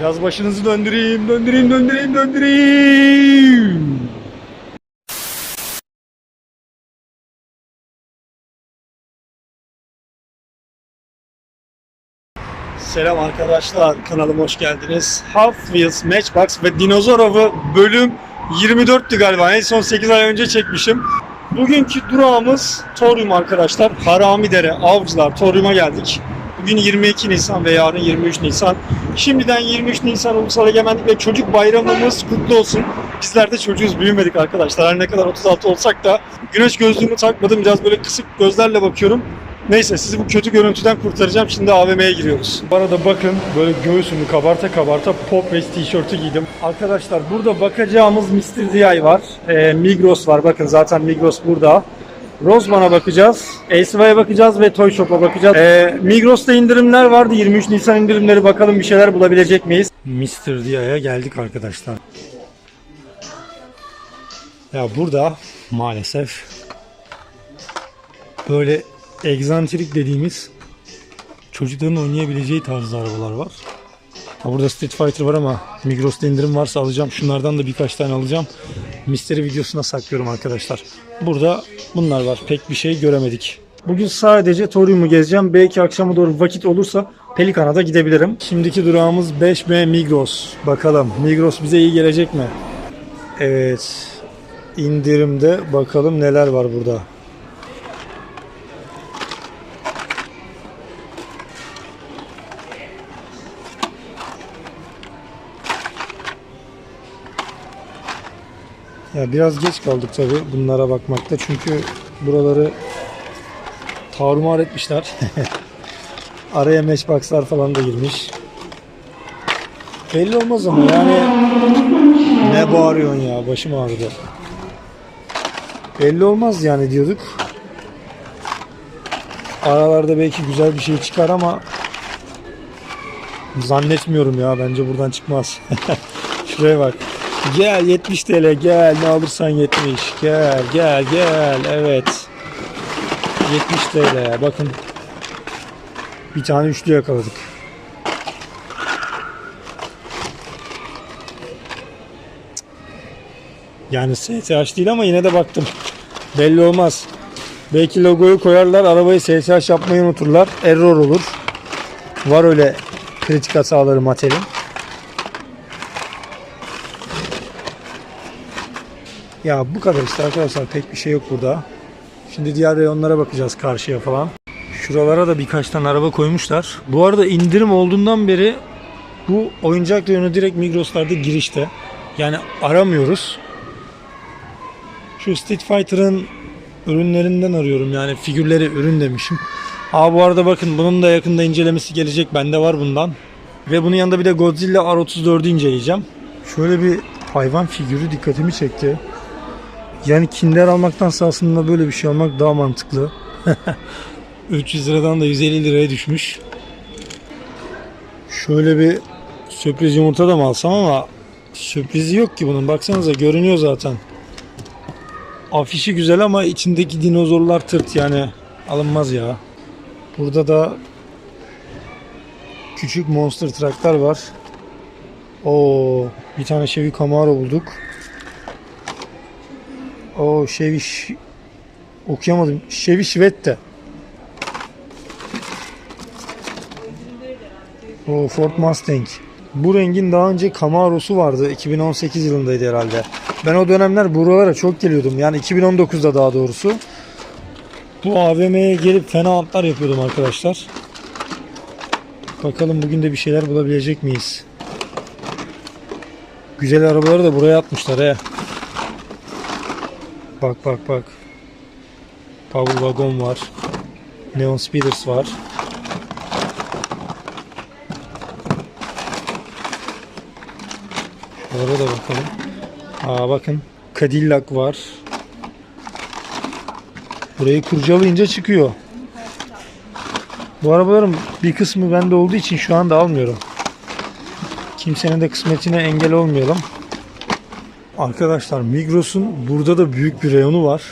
Biraz başınızı döndüreyim, döndüreyim, döndüreyim, döndüreyim. Selam arkadaşlar, kanalıma hoş geldiniz. Hot Wheels Matchbox ve Dinozor Avı bölüm 24'tü galiba. En son 8 ay önce çekmişim. Bugünkü durağımız Torium arkadaşlar. Haramidere, Avcılar, Torium'a geldik. Bugün 22 Nisan ve yarın 23 Nisan. Şimdiden 23 Nisan Ulusal Egemenlik ve Çocuk Bayramımız kutlu olsun. Bizler de çocuğuz, büyümedik arkadaşlar. Her ne kadar 36 olsak da güneş gözlüğümü takmadım. Biraz böyle kısık gözlerle bakıyorum. Neyse sizi bu kötü görüntüden kurtaracağım. Şimdi AVM'ye giriyoruz. Bu arada bakın böyle göğsümü kabarta kabarta pop vest tişörtü giydim. Arkadaşlar burada bakacağımız Mr. DI var. Ee, Migros var. Bakın zaten Migros burada. Rozman'a bakacağız. ASV'ye bakacağız ve Toy Shop'a bakacağız. Ee, Migros'ta indirimler vardı. 23 Nisan indirimleri bakalım bir şeyler bulabilecek miyiz? Mr. DI'ye geldik arkadaşlar. Ya burada maalesef böyle egzantrik dediğimiz çocukların oynayabileceği tarzda arabalar var. Ha burada Street Fighter var ama Migros'ta indirim varsa alacağım. Şunlardan da birkaç tane alacağım. Misteri videosuna saklıyorum arkadaşlar. Burada bunlar var. Pek bir şey göremedik. Bugün sadece Torium'u gezeceğim. Belki akşama doğru vakit olursa Pelikan'a da gidebilirim. Şimdiki durağımız 5B Migros. Bakalım Migros bize iyi gelecek mi? Evet. İndirimde bakalım neler var burada. Ya biraz geç kaldık tabi bunlara bakmakta çünkü buraları tarumar etmişler. Araya matchboxlar falan da girmiş. Belli olmaz ama yani ne bağırıyorsun ya başım ağrıdı. Belli olmaz yani diyorduk. Aralarda belki güzel bir şey çıkar ama zannetmiyorum ya bence buradan çıkmaz. Şuraya bak. Gel 70 TL gel. Ne alırsan 70 gel gel gel. Evet. 70 TL bakın. Bir tane üçlü yakaladık. Yani STH değil ama yine de baktım. Belli olmaz. Belki logoyu koyarlar arabayı STH yapmayı unuturlar. Error olur. Var öyle kritik hataları Mattel'in Ya bu kadar işte arkadaşlar pek bir şey yok burada. Şimdi diğer reyonlara bakacağız karşıya falan. Şuralara da birkaç tane araba koymuşlar. Bu arada indirim olduğundan beri bu oyuncak reyonu direkt Migros'larda girişte. Yani aramıyoruz. Şu Street Fighter'ın ürünlerinden arıyorum yani figürleri ürün demişim. Aa bu arada bakın bunun da yakında incelemesi gelecek. Bende var bundan. Ve bunun yanında bir de Godzilla R34'ü inceleyeceğim. Şöyle bir hayvan figürü dikkatimi çekti. Yani kinder almaktansa aslında böyle bir şey almak daha mantıklı. 300 liradan da 150 liraya düşmüş. Şöyle bir sürpriz yumurta da mı alsam ama sürprizi yok ki bunun. Baksanıza görünüyor zaten. Afişi güzel ama içindeki dinozorlar tırt yani alınmaz ya. Burada da küçük monster trucklar var. Oo, bir tane Chevy Camaro bulduk. O Chevy Ş- okuyamadım. Chevy Chevette. O Ford Mustang. Bu rengin daha önce Camaro'su vardı. 2018 yılındaydı herhalde. Ben o dönemler buralara çok geliyordum. Yani 2019'da daha doğrusu. Bu AVM'ye gelip fena atlar yapıyordum arkadaşlar. Bakalım bugün de bir şeyler bulabilecek miyiz? Güzel arabaları da buraya atmışlar he. Bak bak bak. Power Wagon var. Neon Speeders var. Şuralara da bakalım. Aa bakın. Cadillac var. Burayı kurcalayınca çıkıyor. Bu arabaların bir kısmı bende olduğu için şu anda almıyorum. Kimsenin de kısmetine engel olmayalım. Arkadaşlar Migros'un burada da büyük bir reyonu var.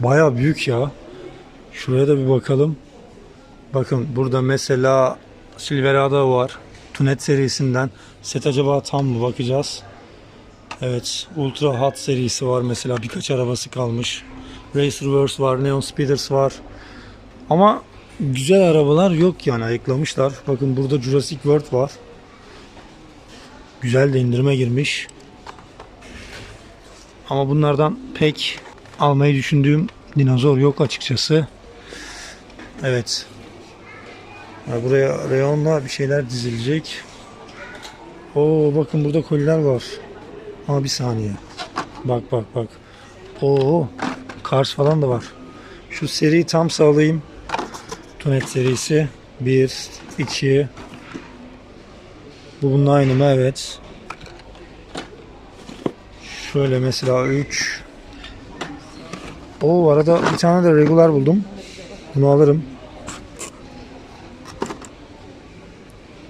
Baya büyük ya. Şuraya da bir bakalım. Bakın burada mesela Silverado var. Tunet serisinden. Set acaba tam mı bakacağız. Evet. Ultra Hot serisi var mesela. Birkaç arabası kalmış. Racerverse var. Neon Speeders var. Ama güzel arabalar yok yani ayıklamışlar. Bakın burada Jurassic World var. Güzel de indirime girmiş. Ama bunlardan pek almayı düşündüğüm dinozor yok açıkçası. Evet. Buraya reyonla bir şeyler dizilecek. Oo bakın burada koliler var. Ama bir saniye. Bak bak bak. Oo Cars falan da var. Şu seriyi tam sağlayayım. Tunet serisi 1 2 Bu bunun aynı mı? Evet. Şöyle mesela 3 O arada bir tane de regular buldum. Bunu alırım.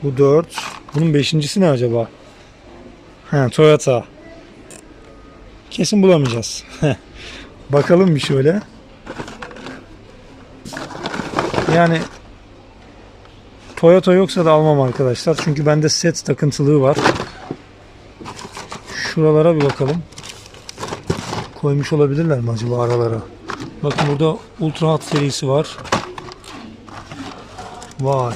Bu 4. Bunun beşincisi ne acaba? Ha, Toyota. Kesin bulamayacağız. Bakalım bir şöyle. Yani Toyota yoksa da almam arkadaşlar. Çünkü bende set takıntılığı var. Şuralara bir bakalım. Koymuş olabilirler mi acaba aralara? Bakın burada Ultra Hot serisi var. Vay.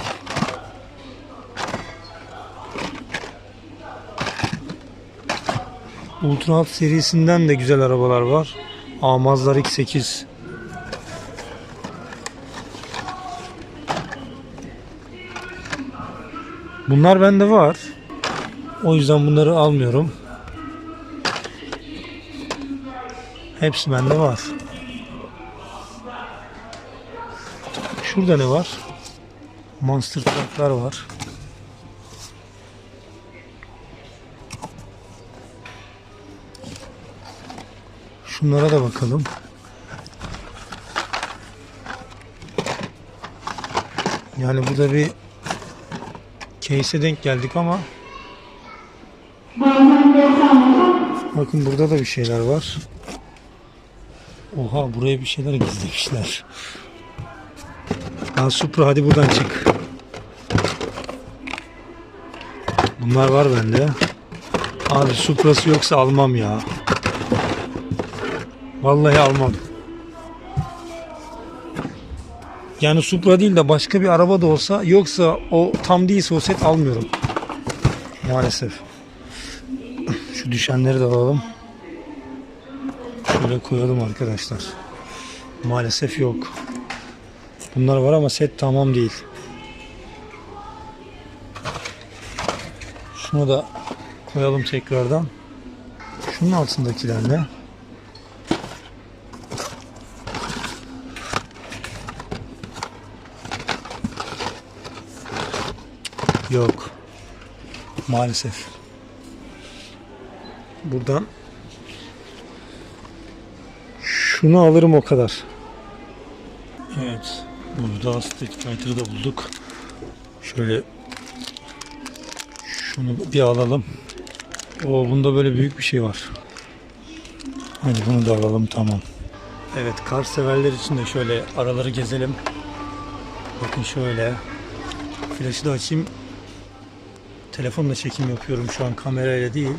Ultra Hot serisinden de güzel arabalar var. Aa Mazda X8. Bunlar bende var. O yüzden bunları almıyorum. Hepsi bende var. Şurada ne var? Monster trucklar var. Şunlara da bakalım. Yani burada bir case'e denk geldik ama bakın burada da bir şeyler var. Oha buraya bir şeyler gizlemişler. Ha Supra hadi buradan çık. Bunlar var bende. Abi Supra'sı yoksa almam ya. Vallahi almam. Yani Supra değil de başka bir araba da olsa yoksa o tam değilse o set almıyorum. Maalesef. Şu düşenleri de alalım. Şöyle koyalım arkadaşlar. Maalesef yok. Bunlar var ama set tamam değil. Şunu da koyalım tekrardan. Şunun altındakiler ne? Yok. Maalesef. Buradan şunu alırım o kadar. Evet. Burada Street Fighter'ı da bulduk. Şöyle şunu bir alalım. O bunda böyle büyük bir şey var. Hadi bunu da alalım tamam. Evet kar severler için de şöyle araları gezelim. Bakın şöyle. Flaşı da açayım. Telefonla çekim yapıyorum şu an kamerayla değil.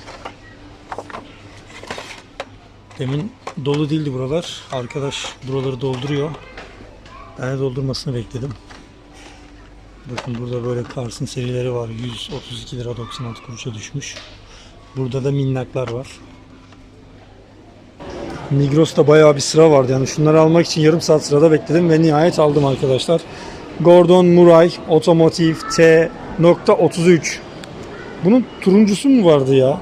Demin dolu değildi buralar. Arkadaş buraları dolduruyor. Ben de doldurmasını bekledim. Bakın burada böyle Kars'ın serileri var. 132 lira 96 kuruşa düşmüş. Burada da minnaklar var. Migros'ta bayağı bir sıra vardı. Yani şunları almak için yarım saat sırada bekledim ve nihayet aldım arkadaşlar. Gordon Murray Otomotiv T.33 Bunun turuncusu mu vardı ya?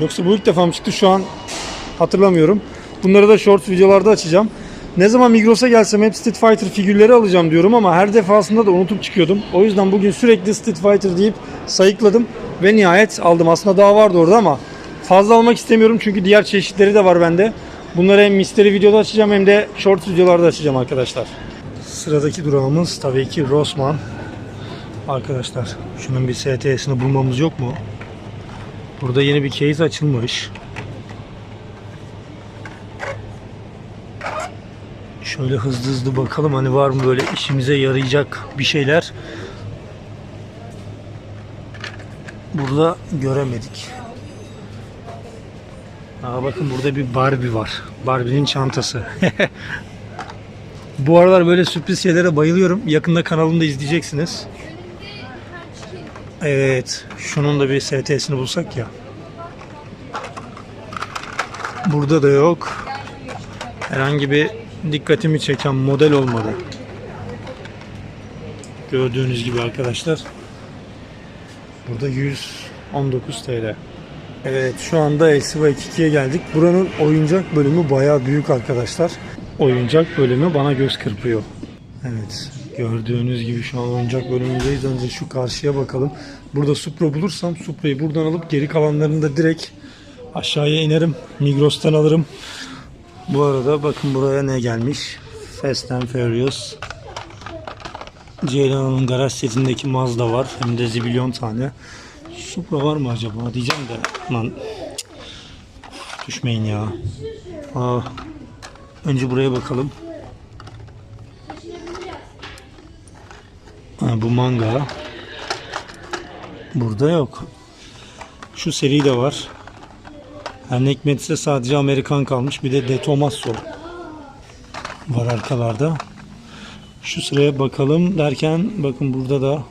Yoksa bu ilk defa mı çıktı şu an hatırlamıyorum. Bunları da short videolarda açacağım. Ne zaman Migros'a gelsem hep Street Fighter figürleri alacağım diyorum ama her defasında da unutup çıkıyordum. O yüzden bugün sürekli Street Fighter deyip sayıkladım ve nihayet aldım. Aslında daha vardı orada ama fazla almak istemiyorum çünkü diğer çeşitleri de var bende. Bunları hem misteri videoda açacağım hem de short videolarda açacağım arkadaşlar. Sıradaki durağımız tabii ki Rossmann. Arkadaşlar şunun bir STS'ini bulmamız yok mu? Burada yeni bir case açılmış. Şöyle hızlı hızlı bakalım hani var mı böyle işimize yarayacak bir şeyler. burada göremedik. Aa bakın burada bir Barbie var. Barbie'nin çantası. Bu aralar böyle sürpriz şeylere bayılıyorum. Yakında kanalımda izleyeceksiniz. Evet. Şunun da bir ST'sini bulsak ya. Burada da yok. Herhangi bir dikkatimi çeken model olmadı. Gördüğünüz gibi arkadaşlar. Burada 119 TL. Evet şu anda LCV 22'ye geldik. Buranın oyuncak bölümü bayağı büyük arkadaşlar. Oyuncak bölümü bana göz kırpıyor. Evet gördüğünüz gibi şu an oyuncak bölümündeyiz. Önce şu karşıya bakalım. Burada Supra bulursam Supra'yı buradan alıp geri kalanlarını da direkt aşağıya inerim. Migros'tan alırım. Bu arada bakın buraya ne gelmiş. Fast and Furious. Ceylan'ın garaj setindeki Mazda var. Hem de zibilyon tane. Supra var mı acaba diyeceğim de. Lan düşmeyin ya. Aa, önce buraya bakalım. Ha, bu manga. Burada yok. Şu seri de var. Her ne hikmetse sadece Amerikan kalmış. Bir de De Tomaso var arkalarda. Şu sıraya bakalım derken bakın burada da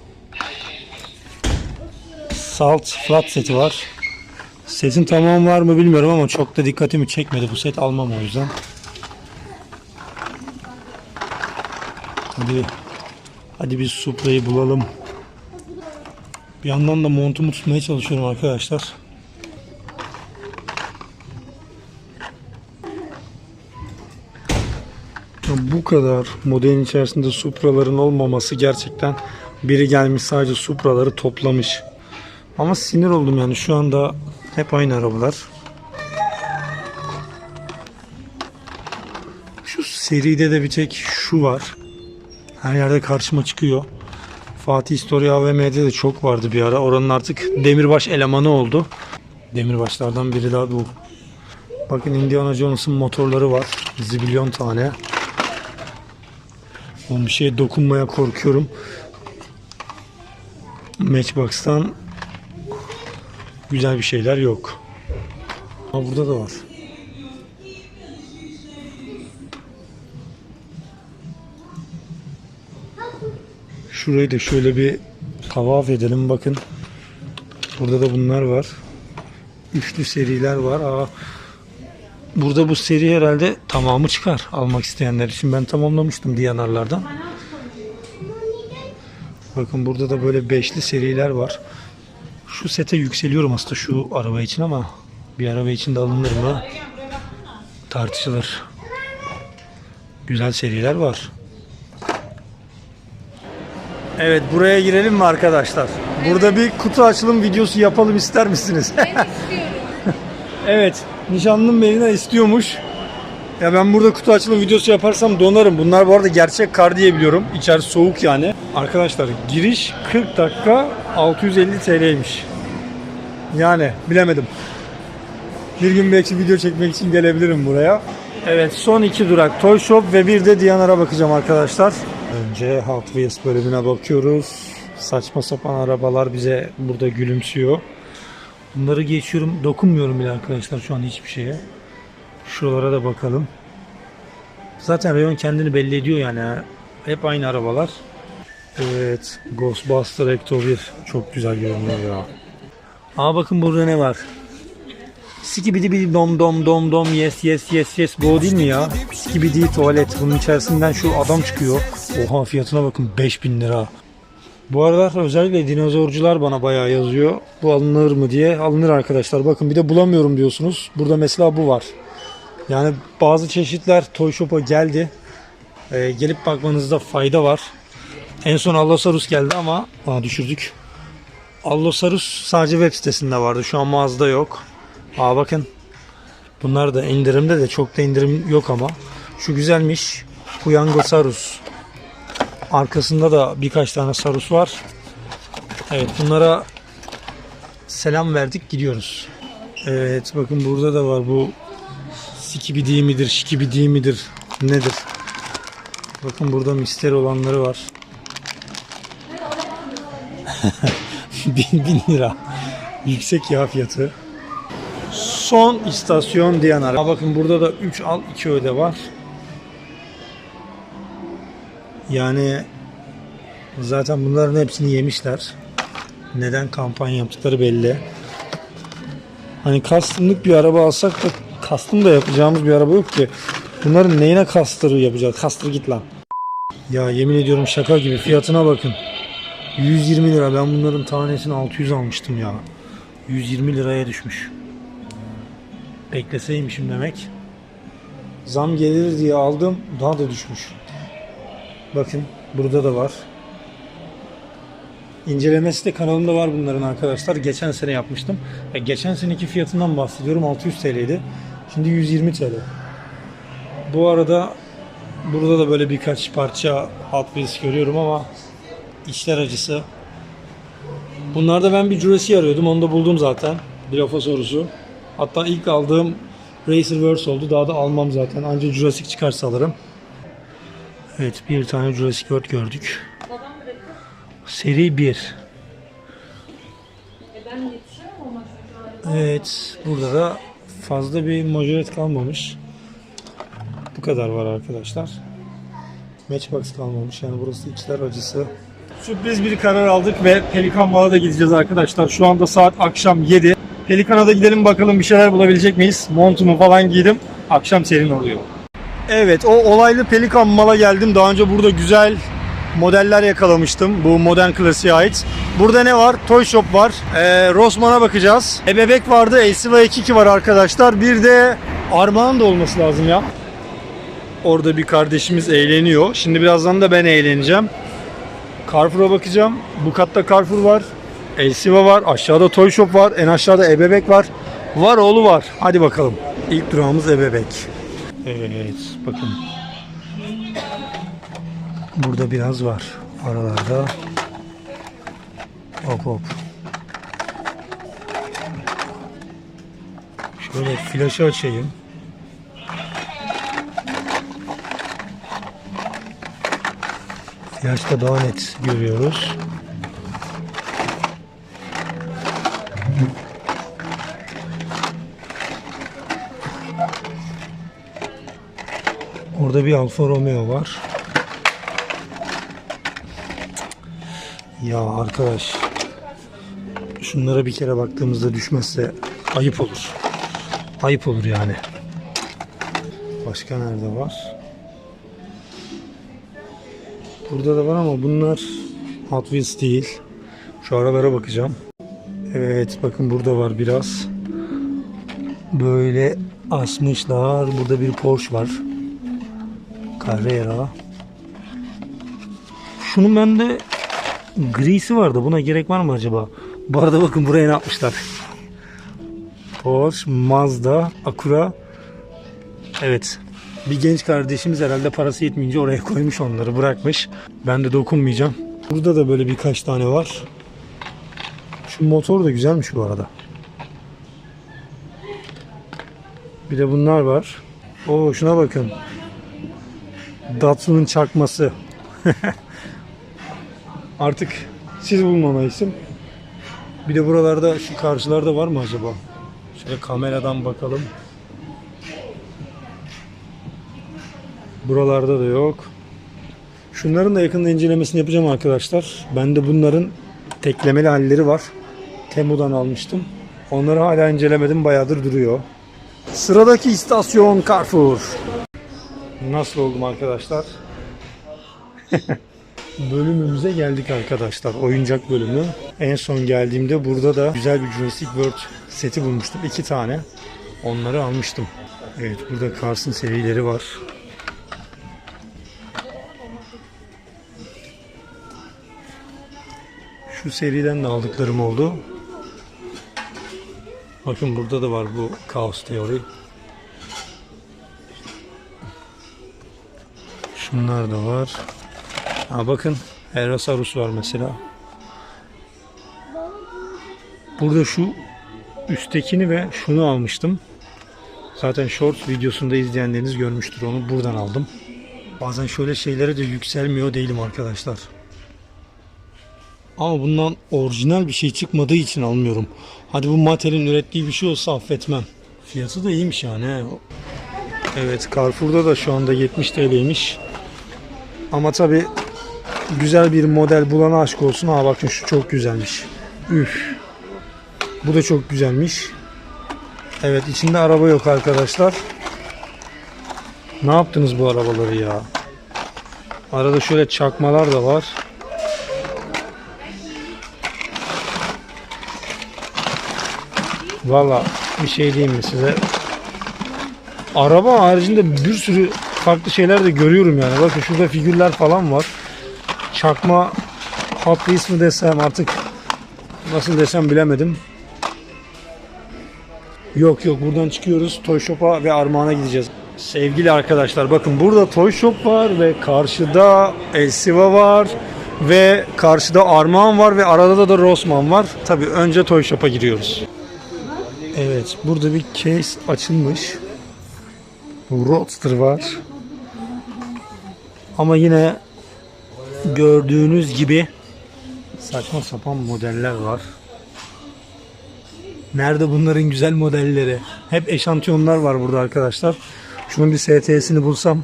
Salt flat seti var. Setin tamamı var mı bilmiyorum ama çok da dikkatimi çekmedi bu set almam o yüzden. Hadi hadi bir Supra'yı bulalım. Bir yandan da montumu tutmaya çalışıyorum arkadaşlar. Bu kadar modelin içerisinde Supra'ların olmaması gerçekten biri gelmiş sadece Supra'ları toplamış. Ama sinir oldum yani şu anda hep aynı arabalar. Şu seride de bir tek şu var. Her yerde karşıma çıkıyor. Fatih Story AVM'de de çok vardı bir ara. Oranın artık demirbaş elemanı oldu. Demirbaşlardan biri daha bu. Bakın Indiana Jones'un motorları var. Zibilyon tane. Oğlum bir şeye dokunmaya korkuyorum. Matchbox'tan güzel bir şeyler yok. Ama burada da var. Şurayı da şöyle bir tavaf edelim bakın. Burada da bunlar var. Üçlü seriler var. Aa, burada bu seri herhalde tamamı çıkar almak isteyenler için. Ben tamamlamıştım Diyanarlardan. Bakın burada da böyle beşli seriler var. Şu sete yükseliyorum aslında şu araba için ama bir araba için de alınır mı? Tartışılır. Güzel seriler var. Evet buraya girelim mi arkadaşlar? Burada bir kutu açılım videosu yapalım ister misiniz? Ben. Evet nişanlım Melina istiyormuş. Ya ben burada kutu açılım videosu yaparsam donarım. Bunlar bu arada gerçek kar diye biliyorum. İçerisi soğuk yani. Arkadaşlar giriş 40 dakika 650 TL'ymiş. Yani bilemedim. Bir gün belki video çekmek için gelebilirim buraya. Evet son iki durak Toy Shop ve bir de Diyanar'a bakacağım arkadaşlar. Önce Hot Wheels bölümüne bakıyoruz. Saçma sapan arabalar bize burada gülümsüyor. Bunları geçiyorum. Dokunmuyorum bile arkadaşlar şu an hiçbir şeye. Şuralara da bakalım. Zaten reyon kendini belli ediyor yani. Hep aynı arabalar. Evet. Ghostbuster Ecto 1. Çok güzel görünüyor ya. Aa bakın burada ne var? Skibidi bidi dom dom dom dom yes yes yes yes bu o değil mi ya? Skibidi tuvalet bunun içerisinden şu adam çıkıyor. Oha fiyatına bakın 5000 lira. Bu aralar özellikle dinozorcular bana bayağı yazıyor. Bu alınır mı diye. Alınır arkadaşlar. Bakın bir de bulamıyorum diyorsunuz. Burada mesela bu var. Yani bazı çeşitler Toy Shop'a geldi. Ee, gelip bakmanızda fayda var. En son Allosaurus geldi ama aa, düşürdük. Allosaurus sadece web sitesinde vardı. Şu an mağazada yok. Aa bakın. Bunlar da indirimde de çok da indirim yok ama. Şu güzelmiş. Huyangosaurus. Arkasında da birkaç tane sarus var. Evet bunlara selam verdik gidiyoruz. Evet bakın burada da var bu sikibidi midir şikibidi midir nedir? Bakın burada misteri olanları var. bin, bin lira. Yüksek yağ fiyatı. Son istasyon Diyanar. Bakın burada da 3 al 2 öde var. Yani zaten bunların hepsini yemişler. Neden kampanya yaptıkları belli. Hani custom'lık bir araba alsak da custom da yapacağımız bir araba yok ki. Bunların neyine custom'ı yapacağız? Custom git lan. Ya yemin ediyorum şaka gibi fiyatına bakın. 120 lira. Ben bunların tanesini 600 almıştım ya. 120 liraya düşmüş. Bekleseymişim demek. Zam gelir diye aldım. Daha da düşmüş. Bakın burada da var. İncelemesi de kanalımda var bunların arkadaşlar. Geçen sene yapmıştım. E, geçen seneki fiyatından bahsediyorum. 600 TL'ydi. Şimdi 120 TL. Bu arada burada da böyle birkaç parça Hot Wheels görüyorum ama içler acısı. Bunlarda ben bir Jurassic arıyordum. Onu da buldum zaten. Dilophosaurus'u. Hatta ilk aldığım Racerverse oldu. Daha da almam zaten. Ancak Jurassic çıkarsa alırım. Evet bir tane Jurassic World gördük. Seri 1. Evet burada da fazla bir majoret kalmamış. Bu kadar var arkadaşlar. Matchbox kalmamış. Yani burası içler acısı. Sürpriz bir karar aldık ve Pelikan Mal'a da gideceğiz arkadaşlar. Şu anda saat akşam 7. Pelikan'a da gidelim bakalım bir şeyler bulabilecek miyiz? Montumu falan giydim. Akşam serin oluyor. Evet o olaylı Pelikan Mal'a geldim. Daha önce burada güzel modeller yakalamıştım. Bu modern klasiğe ait. Burada ne var? Toy Shop var. Ee, Rossmann'a bakacağız. Ebebek vardı. Elsiva 22 var arkadaşlar. Bir de Armağan da olması lazım ya. Orada bir kardeşimiz eğleniyor. Şimdi birazdan da ben eğleneceğim. Carrefour'a bakacağım. Bu katta Carrefour var. Elsiva var. Aşağıda Toy Shop var. En aşağıda Ebebek var. Var oğlu var. Hadi bakalım. İlk durağımız Ebebek. Evet bakın. Burada biraz var. Aralarda. Hop hop. Şöyle flaşı açayım. Flaşta daha net görüyoruz. Orada bir Alfa Romeo var. Ya arkadaş şunlara bir kere baktığımızda düşmezse ayıp olur. Ayıp olur yani. Başka nerede var? Burada da var ama bunlar Hot Wheels değil. Şu aralara bakacağım. Evet bakın burada var biraz. Böyle asmışlar. Burada bir Porsche var. Carrera. Şunun bende grisi vardı. Buna gerek var mı acaba? Bu arada bakın buraya ne yapmışlar. Porsche, Mazda, Acura. Evet. Bir genç kardeşimiz herhalde parası yetmeyince oraya koymuş onları bırakmış. Ben de dokunmayacağım. Burada da böyle birkaç tane var. Şu motor da güzelmiş bu arada. Bir de bunlar var. Oo şuna bakın. Datsun'un çakması. Artık siz bulmama. Bir de buralarda şu karşılarda var mı acaba? Şöyle kameradan bakalım. Buralarda da yok. Şunların da yakında incelemesini yapacağım arkadaşlar. Bende bunların teklemeli halleri var. Temu'dan almıştım. Onları hala incelemedim. Bayağıdır duruyor. Sıradaki istasyon Carrefour. Nasıl oldum arkadaşlar? Bölümümüze geldik arkadaşlar. Oyuncak bölümü. En son geldiğimde burada da güzel bir Jurassic World seti bulmuştum. iki tane. Onları almıştım. Evet burada Cars'ın serileri var. Şu seriden de aldıklarım oldu. Bakın burada da var bu Chaos Theory. Şunlar da var. Ha bakın Erasaurus var mesela. Burada şu üsttekini ve şunu almıştım. Zaten short videosunda izleyenleriniz görmüştür onu. Buradan aldım. Bazen şöyle şeylere de yükselmiyor değilim arkadaşlar. Ama bundan orijinal bir şey çıkmadığı için almıyorum. Hadi bu Mattel'in ürettiği bir şey olsa affetmem. Fiyatı da iyiymiş yani. Evet Carrefour'da da şu anda 70 TL'ymiş. Ama tabi güzel bir model bulana aşk olsun. Ha bakın şu çok güzelmiş. Üf. Bu da çok güzelmiş. Evet içinde araba yok arkadaşlar. Ne yaptınız bu arabaları ya? Arada şöyle çakmalar da var. Valla bir şey diyeyim mi size? Araba haricinde bir sürü farklı şeyler de görüyorum yani. Bakın şurada figürler falan var. Çakma Hot Wheels mi desem artık nasıl desem bilemedim. Yok yok buradan çıkıyoruz. Toy Shop'a ve Armağan'a gideceğiz. Sevgili arkadaşlar bakın burada Toy Shop var ve karşıda Elsiva var ve karşıda Armağan var ve arada da Rossmann var. Tabi önce Toy Shop'a giriyoruz. Evet burada bir case açılmış. Roadster var. Ama yine gördüğünüz gibi saçma sapan modeller var. Nerede bunların güzel modelleri? Hep eşantiyonlar var burada arkadaşlar. Şunun bir STS'ini bulsam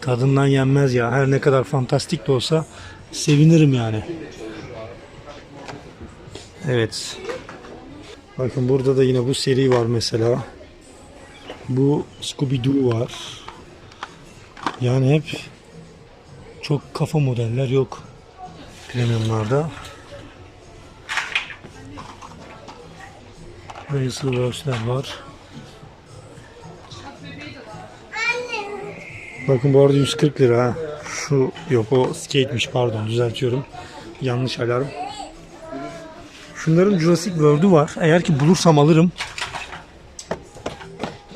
tadından yenmez ya. Her ne kadar fantastik de olsa sevinirim yani. Evet. Bakın burada da yine bu seri var mesela. Bu Scooby-Doo var. Yani hep çok kafa modeller yok premiumlarda. Racerverse'ler var. Bakın bu arada 140 lira ha. Şu yok o skate'miş pardon düzeltiyorum. Yanlış alarm. Şunların Jurassic World'u var. Eğer ki bulursam alırım.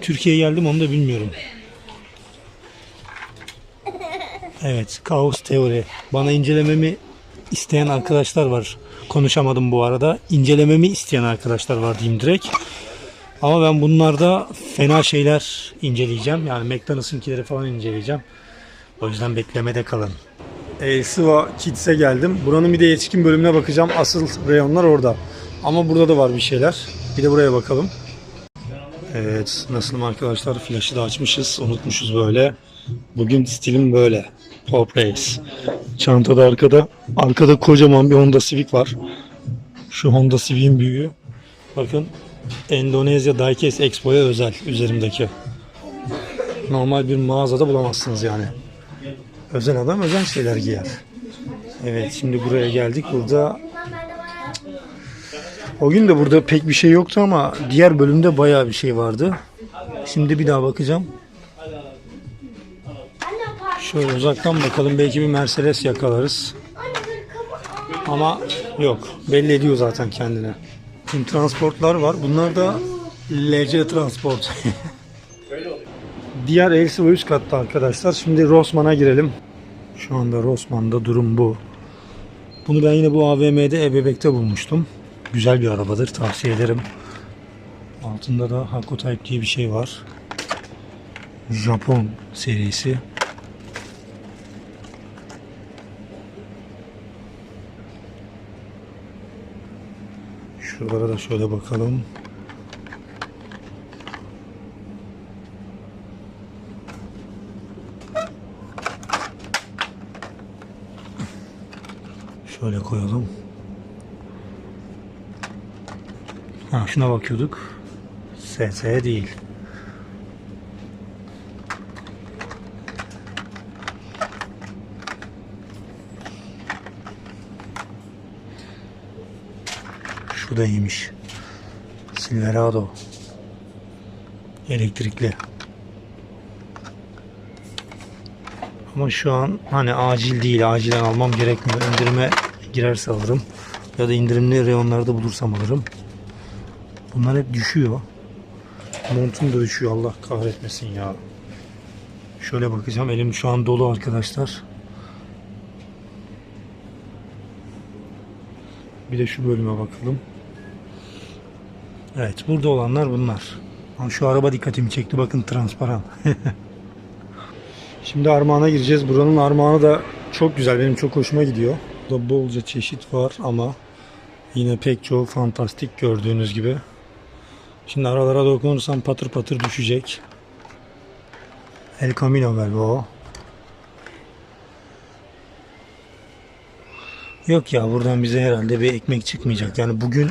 Türkiye'ye geldim onu da bilmiyorum. Evet, Kaos Teori. Bana incelememi isteyen arkadaşlar var. Konuşamadım bu arada. İncelememi isteyen arkadaşlar var diyeyim direkt. Ama ben bunlarda fena şeyler inceleyeceğim. Yani McDonald's'ınkileri falan inceleyeceğim. O yüzden beklemede kalın. Elsiva Kids'e geldim. Buranın bir de yetişkin bölümüne bakacağım. Asıl reyonlar orada. Ama burada da var bir şeyler. Bir de buraya bakalım. Evet, nasılım arkadaşlar? Flash'ı da açmışız. Unutmuşuz böyle. Bugün stilim böyle. Pop Race. Çantada arkada. Arkada kocaman bir Honda Civic var. Şu Honda Civic'in büyüğü. Bakın Endonezya Diecast Expo'ya özel üzerimdeki. Normal bir mağazada bulamazsınız yani. Özel adam özel şeyler giyer. Evet şimdi buraya geldik. Burada o gün de burada pek bir şey yoktu ama diğer bölümde bayağı bir şey vardı. Şimdi bir daha bakacağım. Şöyle uzaktan bakalım belki bir Mercedes yakalarız. Ama yok. Belli ediyor zaten kendine. Şimdi transportlar var. Bunlar da LC Transport. Diğer Elsiva üst katta arkadaşlar. Şimdi Rossmann'a girelim. Şu anda Rossmann'da durum bu. Bunu ben yine bu AVM'de Ebebek'te bulmuştum. Güzel bir arabadır. Tavsiye ederim. Altında da Hako Type diye bir şey var. Japon serisi. Şuralara da şöyle bakalım. Şöyle koyalım. Ha şuna bakıyorduk. SS değil. Şu da iyiymiş. Silverado. Elektrikli. Ama şu an hani acil değil. Acilen almam gerekmiyor. İndirime girerse alırım. Ya da indirimli reyonlarda bulursam alırım. Bunlar hep düşüyor. Montum da düşüyor. Allah kahretmesin ya. Şöyle bakacağım. Elim şu an dolu arkadaşlar. Bir de şu bölüme bakalım. Evet burada olanlar bunlar. Şu araba dikkatimi çekti. Bakın transparan. Şimdi Armağan'a gireceğiz. Buranın Armağan'ı da çok güzel. Benim çok hoşuma gidiyor. Burada bolca çeşit var ama yine pek çoğu fantastik gördüğünüz gibi. Şimdi aralara dokunursam patır patır düşecek. El Camino galiba o. Yok ya buradan bize herhalde bir ekmek çıkmayacak. Yani bugün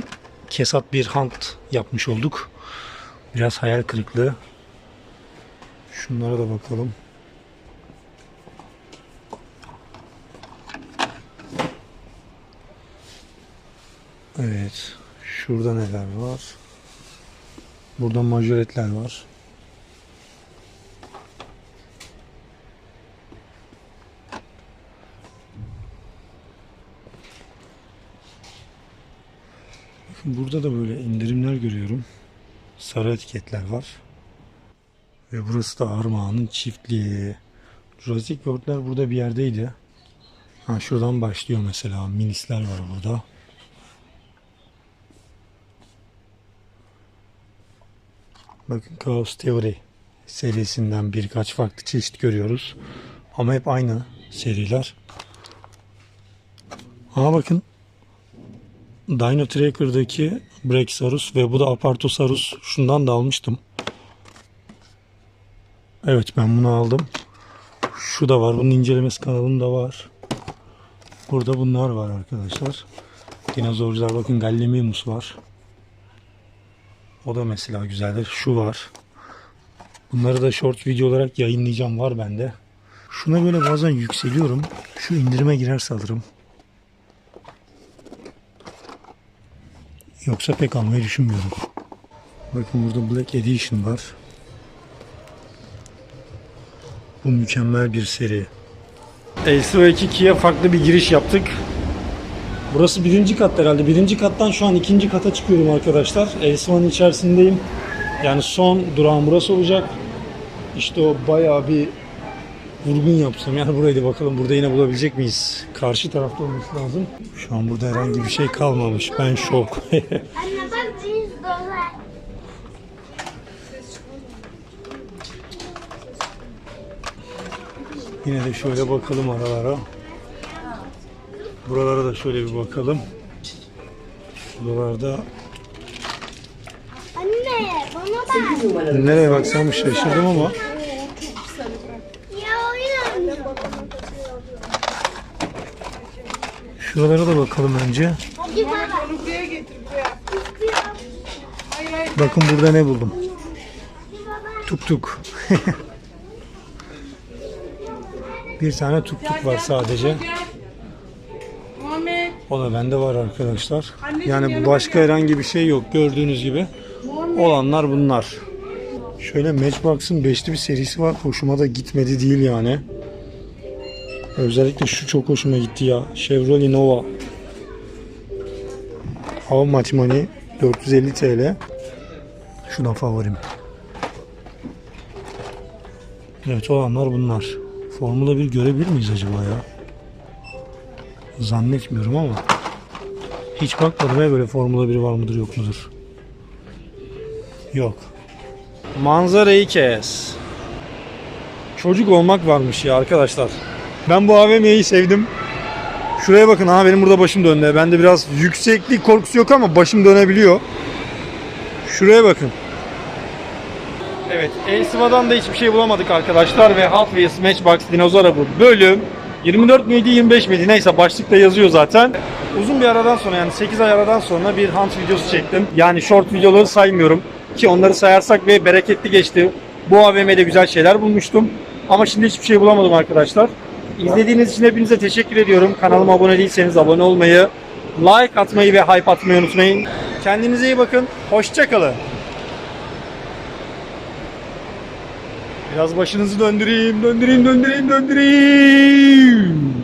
kesat bir hunt yapmış olduk. Biraz hayal kırıklığı. Şunlara da bakalım. Evet. Şurada neler var? Burada majoretler var. Burada da böyle indirimler görüyorum. Sarı etiketler var. Ve burası da Armağan'ın çiftliği. Jurassic World'ler burada bir yerdeydi. Ha şuradan başlıyor mesela. Minisler var burada. Bakın Chaos Theory serisinden birkaç farklı çeşit görüyoruz. Ama hep aynı seriler. Aa bakın. Dino Tracker'daki Brachiosaurus ve bu da Apatosaurus. Şundan da almıştım. Evet ben bunu aldım. Şu da var. Bunun incelemesi kanalımda var. Burada bunlar var arkadaşlar. Dinozorcular bakın Gallimimus var. O da mesela güzeldir. Şu var. Bunları da short video olarak yayınlayacağım var bende. Şuna böyle bazen yükseliyorum. Şu indirime girerse alırım. Yoksa pek almayı düşünmüyorum. Bakın burada Black Edition var. Bu mükemmel bir seri. LCO2 2'ye farklı bir giriş yaptık. Burası birinci kat herhalde. Birinci kattan şu an ikinci kata çıkıyorum arkadaşlar. LCO'nun içerisindeyim. Yani son durağım burası olacak. İşte o bayağı bir vurgun yapsam. Yani burayı da bakalım burada yine bulabilecek miyiz? Karşı tarafta olması lazım. Şu an burada herhangi bir şey kalmamış. Ben şok. Anne bak cins dolar. Yine de şöyle bakalım aralara. Buralara da şöyle bir bakalım. Buralarda Anne bana bak. nereye baksam şaşırdım ama şuralara da bakalım önce. Bakın burada ne buldum. Tuk tuk. bir tane tuk tuk var sadece. O da bende var arkadaşlar. Yani başka herhangi bir şey yok gördüğünüz gibi. Olanlar bunlar. Şöyle Matchbox'ın beşli bir serisi var. Hoşuma da gitmedi değil yani. Özellikle şu çok hoşuma gitti ya. Chevrolet Nova. Much money? 450 TL. Şu da favorim. Evet olanlar bunlar. Formula 1 görebilir miyiz acaba ya? Zannetmiyorum ama. Hiç bakmadım ya böyle Formula 1 var mıdır yok mudur? Yok. Manzarayı kes. Çocuk olmak varmış ya arkadaşlar. Ben bu AVM'yi sevdim. Şuraya bakın ha benim burada başım döndü. Bende biraz yükseklik korkusu yok ama başım dönebiliyor. Şuraya bakın. Evet, Elsiva'dan da hiçbir şey bulamadık arkadaşlar ve Hot Wheels Matchbox Dinozor Avı bölüm 24 miydi 25 miydi neyse başlıkta yazıyor zaten. Uzun bir aradan sonra yani 8 ay aradan sonra bir hunt videosu çektim. Yani short videoları saymıyorum ki onları sayarsak ve bereketli geçti. Bu AVM'de güzel şeyler bulmuştum. Ama şimdi hiçbir şey bulamadım arkadaşlar. İzlediğiniz için hepinize teşekkür ediyorum. Kanalıma abone değilseniz abone olmayı, like atmayı ve hype atmayı unutmayın. Kendinize iyi bakın. Hoşçakalın. Biraz başınızı döndüreyim, döndüreyim, döndüreyim, döndüreyim.